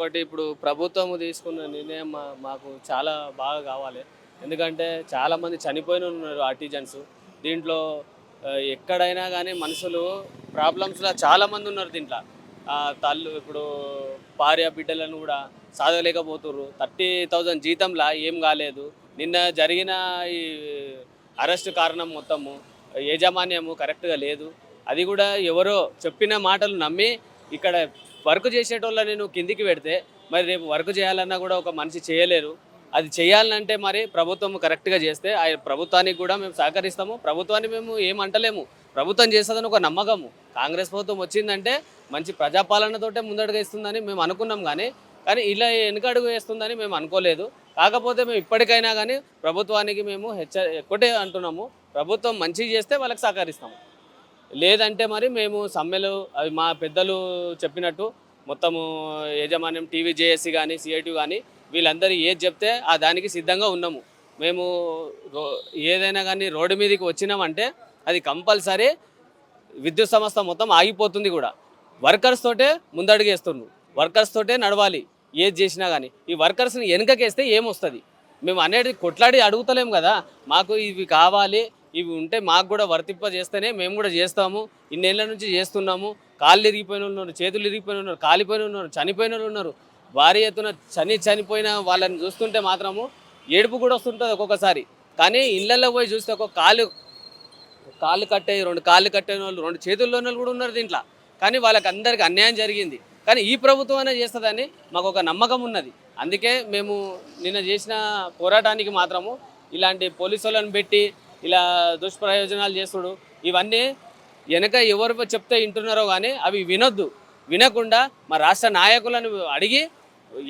ఒకటి ఇప్పుడు ప్రభుత్వం తీసుకున్న నిర్ణయం మా- మాకు చాలా బాగా కావాలి. ఎందుకంటే చాలామంది చనిపోయిన ఉన్నారు ఆర్టిజన్స్. దీంట్లో ఎక్కడైనా కానీ మనుషులు ప్రాబ్లమ్స్లో చాలామంది ఉన్నారు దీంట్లో. తల్లు ఇప్పుడు భార్య బిడ్డలను కూడా సాధలేకపోతుర్రు. థర్టీ థౌజండ్ జీతంలా ఏం కాలేదు. నిన్న జరిగిన ఈ అరెస్ట్ కారణం మొత్తము యాజమాన్యము కరెక్ట్గా లేదు. అది కూడా ఎవరో చెప్పిన మాటలు నమ్మి ఇక్కడ వర్క్ చేసేటోళ్ళని నువ్వు కిందికి పెడితే మరి రేపు వర్క్ చేయాలన్నా కూడా ఒక మనిషి చేయలేరు. అది చేయాలంటే మరి ప్రభుత్వం కరెక్ట్గా చేస్తే ఆ ప్రభుత్వానికి కూడా మేము సహకరిస్తాము. ప్రభుత్వాన్ని మేము ఏమంటలేము ప్రభుత్వం చేస్తుందని ఒక నమ్మకము. కాంగ్రెస్ ప్రభుత్వం వచ్చిందంటే మంచి ప్రజాపాలనతోటే ముందడుగా ఇస్తుందని మేము అనుకున్నాం కానీ కానీ ఇలా వెనుకడుగు వేస్తుందని మేము అనుకోలేదు. కాకపోతే మేము ఇప్పటికైనా కానీ ప్రభుత్వానికి మేము హెచ్చ ఒకటే అంటున్నాము. ప్రభుత్వం మంచి చేస్తే వాళ్ళకి సహకరిస్తాము. లేదంటే మరి మేము సమ్మెలు అవి మా పెద్దలు చెప్పినట్టు మొత్తము యాజమాన్యం టీవీ జేఏసీ కానీ సిఐటి కానీ వీళ్ళందరూ ఏది చెప్తే ఆ దానికి సిద్ధంగా ఉన్నాము. మేము రో- ఏదైనా కానీ రోడ్డు మీదకి వచ్చినామంటే అది కంపల్సరీ విద్యుత్ సంస్థ మొత్తం ఆగిపోతుంది కూడా. వర్కర్స్ తోటే ముందడుగేస్తున్నాం వర్కర్స్ తోటే నడవాలి ఏది చేసినా కానీ. ఈ వర్కర్స్ని వెనుకకేస్తే ఏమొస్తుంది? మేము అనేది కొట్లాడి అడుగుతలేం కదా. మాకు ఇవి కావాలి ఇవి ఉంటే మాకు కూడా వర్తింప చేస్తేనే మేము కూడా చేస్తాము. ఇన్నేళ్ళ నుంచి చేస్తున్నాము. కాళ్ళు ఇరిగిపోయిన ఉన్నారు చేతులు ఇరిగిపోయిన ఉన్నారు కాలిపోయిన ఉన్నారు చనిపోయిన వాళ్ళు ఉన్నారు. భారీ ఎత్తున చని చనిపోయిన వాళ్ళని చూస్తుంటే మాత్రము ఏడుపు కూడా వస్తుంటుంది ఒక్కొక్కసారి. కానీ ఇళ్ళల్లో పోయి చూస్తే ఒక కాలు కాళ్ళు కట్టే రెండు కాళ్ళు కట్టిన వాళ్ళు రెండు చేతుల్లో కూడా ఉన్నారు దీంట్లో. కానీ వాళ్ళకి అన్యాయం జరిగింది. కానీ ఈ ప్రభుత్వం అనేది చేస్తుందని మాకు ఒక నమ్మకం ఉన్నది. అందుకే మేము నిన్న చేసిన పోరాటానికి మాత్రము ఇలాంటి పోలీసు వాళ్ళని పెట్టి ఇలా దుష్ప్రయోజనాలు చేస్తుడు. ఇవన్నీ వెనక ఎవరు చెప్తే వింటున్నారో కానీ అవి వినొద్దు. వినకుండా మా రాష్ట్ర నాయకులను అడిగి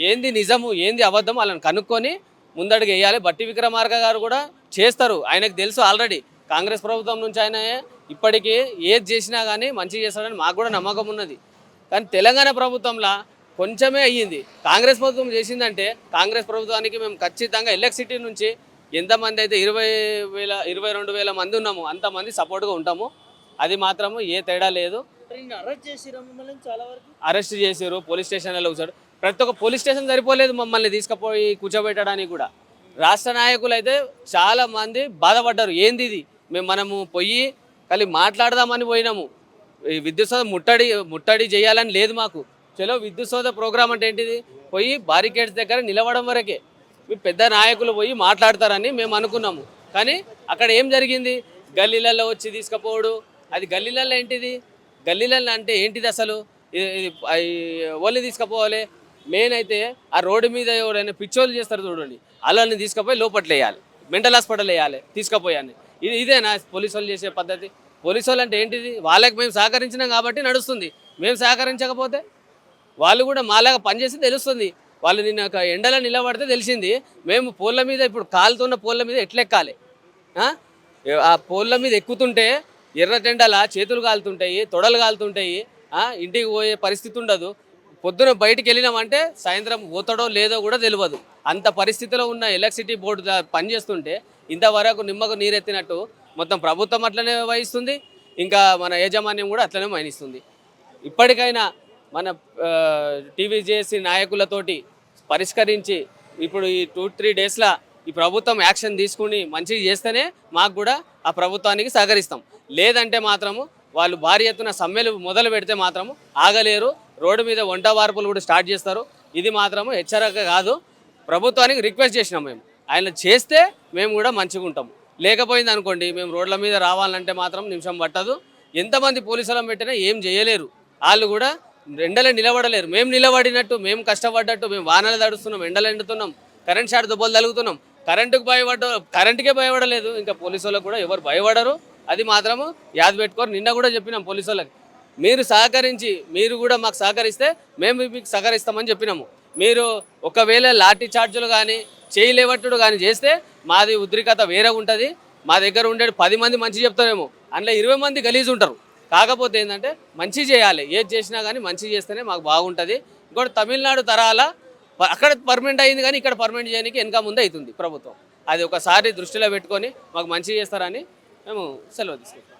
ఏంది నిజము ఏంది అబద్ధం వాళ్ళని కనుక్కొని ముందడుగు వేయాలి. బట్టి విక్రమార్క గారు కూడా చేస్తారు. ఆయనకు తెలుసు ఆల్రెడీ. కాంగ్రెస్ ప్రభుత్వం నుంచి ఆయన ఇప్పటికీ ఏది చేసినా కానీ మంచి చేస్తాడని మాకు కూడా నమ్మకం ఉన్నది. కానీ తెలంగాణ ప్రభుత్వంలో కొంచెమే అయ్యింది. కాంగ్రెస్ ప్రభుత్వం చేసిందంటే కాంగ్రెస్ ప్రభుత్వానికి మేము ఖచ్చితంగా ఎలక్ట్రిసిటీ నుంచి ఎంతమంది అయితే ఇరవై వేల ఇరవై రెండు వేల మంది ఉన్నాము అంతమంది సపోర్ట్గా ఉంటాము. అది మాత్రము ఏ తేడా లేదు. అరెస్ట్ చేసిరా మిమ్మల్ని చాలా వరకు? అరెస్ట్ చేసారు పోలీస్ స్టేషన్లో కూర్చోడు. ప్రతి ఒక్క పోలీస్ స్టేషన్ సరిపోలేదు మమ్మల్ని తీసుకుపోయి కూర్చోబెట్టడానికి కూడా. రాష్ట్ర నాయకులు అయితే చాలా మంది బాధపడ్డారు. ఏంది ఇది? మేము మనము పోయి కలిసి మాట్లాడదామని పోయినాము. ఈ విద్యుత్ సోద ముట్టడి ముట్టడి చేయాలని లేదు మాకు. చలో విద్యుత్ సోద ప్రోగ్రామ్ అంటే ఏంటిది? పోయి బారికేడ్స్ దగ్గర నిలవడం వరకే. మీ పెద్ద నాయకులు పోయి మాట్లాడతారని మేము అనుకున్నాము. కానీ అక్కడ ఏం జరిగింది? గల్లీలలో వచ్చి తీసుకుపోవడు. అది గల్లీలలో ఏంటిది? గల్లీలలో అంటే ఏంటిది అసలు? ఇది- ఇది ఓన్లీ తీసుకుపోవాలి. మెయిన్ అయితే ఆ రోడ్డు మీద ఎవరైనా పిచ్చోళ్ళు చేస్తారు చూడండి. అలాని తీసుకుపోయి లోపట్ల వేయాలి. మెంటల్ హాస్పిటల్ వేయాలి. తీసుకుపోయాను ఇది ఇదేనా పోలీసు వాళ్ళు చేసే పద్ధతి? పోలీసు వాళ్ళు అంటే ఏంటిది? వాళ్ళకి మేము సహకరించినాం కాబట్టి నడుస్తుంది. మేము సహకరించకపోతే వాళ్ళు కూడా మాలాగా పనిచేసి తెలుస్తుంది. వాళ్ళు నిన్న ఒక ఎండలో నిలబడితే తెలిసింది మేము పోళ్ళ మీద ఇప్పుడు కాలుతున్న పోళ్ళ మీద ఎట్లెక్కాలి? ఆ? పోళ్ళ మీద ఎక్కుతుంటే ఎర్రటెండల చేతులు కాలుతుంటాయి తొడలు కాలుతుంటాయి ఇంటికి పోయే పరిస్థితి ఉండదు. పొద్దున బయటికి వెళ్ళినామంటే సాయంత్రం పోతాడో లేదో కూడా తెలియదు అంత పరిస్థితిలో ఉన్న ఎలక్ట్రిసిటీ బోర్డు పనిచేస్తుంటే ఇంతవరకు నిమ్మకు నీరెత్తినట్టు మొత్తం ప్రభుత్వం అట్లనే వహిస్తుంది ఇంకా మన యాజమాన్యం కూడా అట్లనే వహిస్తుంది ఇప్పటికైనా మన టీవీజేసి నాయకులతోటి పరిష్కరించి ఇప్పుడు ఈ టూ త్రీ డేస్లో ఈ ప్రభుత్వం యాక్షన్ తీసుకుని మంచిగా చేస్తేనే మాకు కూడా ఆ ప్రభుత్వానికి సహకరిస్తాం. లేదంటే మాత్రము వాళ్ళు భారీ ఎత్తున సమ్మెలు మొదలు పెడితే మాత్రము ఆగలేరు. రోడ్డు మీద వంట వార్పులు కూడా స్టార్ట్ చేస్తారు. ఇది మాత్రము హెచ్చరిక కాదు. ప్రభుత్వానికి రిక్వెస్ట్ చేసినాం మేము. ఆయన చేస్తే మేము కూడా మంచిగా ఉంటాం. లేకపోయింది అనుకోండి మేము రోడ్ల మీద రావాలంటే మాత్రం నిమిషం పట్టదు. ఎంతమంది పోలీసులను పెట్టినా ఏం చేయలేరు. వాళ్ళు కూడా ఎండలో నిలబడలేరు. మేము నిలబడినట్టు మేము కష్టపడ్డట్టు మేము వానలు తడుస్తున్నాం ఎండలు ఎండుతున్నాం కరెంట్ షాట్ దుబ్బలు తలుగుతున్నాం కరెంటుకు భయపడ్డ కరెంటుకే భయపడలేదు. ఇంకా పోలీసు వాళ్ళకు కూడా ఎవరు భయపడరు. అది మాత్రము యాద పెట్టుకోరు. నిన్న కూడా చెప్పినాం పోలీసు వాళ్ళకి. మీరు సహకరించి మీరు కూడా మాకు సహకరిస్తే మేము మీకు సహకరిస్తామని చెప్పినాము. మీరు ఒకవేళ లాఠీ చార్జులు కానీ చేయలేవట్టుడు కానీ చేస్తే మాది ఉద్రికత వేరే ఉంటుంది. మా దగ్గర ఉండే పది మంది మంచి చెప్తారేమో. అందులో ఇరవై మంది గలీజ్ ఉంటారు కాకపోతే ఏంటంటే మంచి చేయాలి. ఏది చేసినా కానీ మంచి చేస్తేనే మాకు బాగుంటుంది. ఇంకోటి తమిళనాడు తరాల ప- అక్కడ పర్మనెంట్ అయింది కానీ ఇక్కడ పర్మనెంట్ చేయడానికి వెనక ముందే అవుతుంది ప్రభుత్వం. అది ఒకసారి దృష్టిలో పెట్టుకొని మాకు మంచి చేస్తారని మేము సెలవు తీసుకుంటాం